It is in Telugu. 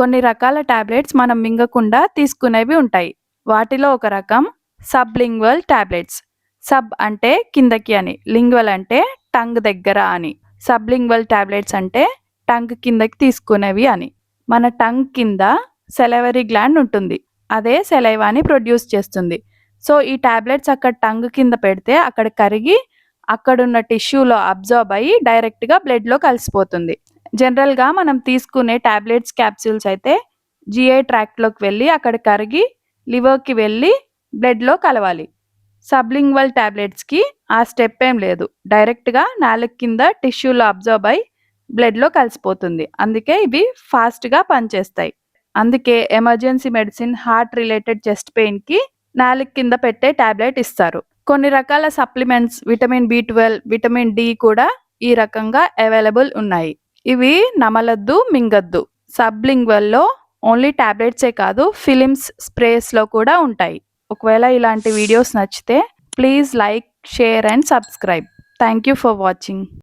కొన్ని రకాల టాబ్లెట్స్ మనం మింగకుండా తీసుకునేవి ఉంటాయి. వాటిలో ఒక రకం సబ్లింగ్వల్ టాబ్లెట్స్. సబ్ అంటే కిందకి అని లింగ్వల్ అంటే టంగ్ దగ్గర అని సబ్లింగ్వల్ టాబ్లెట్స్ అంటే టంగ్ కిందకి తీసుకునేవి అని. మన టంగ్ కింద సెలవరీ గ్లాండ్ ఉంటుంది. అదే సెలైవాని ప్రొడ్యూస్ చేస్తుంది. సో ఈ టాబ్లెట్స్ అక్కడ టంగ్ కింద పెడితే అక్కడ కరిగి అక్కడున్న టిష్యూలో అబ్జర్బ్ అయ్యి డైరెక్ట్గా బ్లడ్లో కలిసిపోతుంది. జనరల్గా మనం తీసుకునే ట్యాబ్లెట్స్ క్యాప్సూల్స్ అయితే జిఐ ట్రాక్ట్లోకి వెళ్ళి అక్కడ కరిగి లివర్కి వెళ్ళి బ్లడ్లో కలవాలి. సబ్లింగ్వల్ టాబ్లెట్స్కి ఆ స్టెప్ ఏం లేదు. డైరెక్ట్గా నాలుగు కింద టిష్యూలో అబ్జర్బ్ అయి బ్లడ్లో కలిసిపోతుంది. అందుకే ఇవి ఫాస్ట్గా పనిచేస్తాయి. అందుకే emergency medicine heart related chest పెయిన్కి నాలుగు కింద పెట్టే ట్యాబ్లెట్ ఇస్తారు. కొన్ని రకాల supplements vitamin B twelve vitamin D కూడా ఈ రకంగా అవైలబుల్ ఉన్నాయి. ఇవి నమలద్దు మింగద్దు. సబ్లింగ్వల్లో ఓన్లీ ట్యాబ్లెట్సే కాదు ఫిలిమ్స్ స్ప్రేస్లో కూడా ఉంటాయి. ఒకవేళ ఇలాంటి వీడియోస్ నచ్చితే please like share and subscribe. Thank you for watching.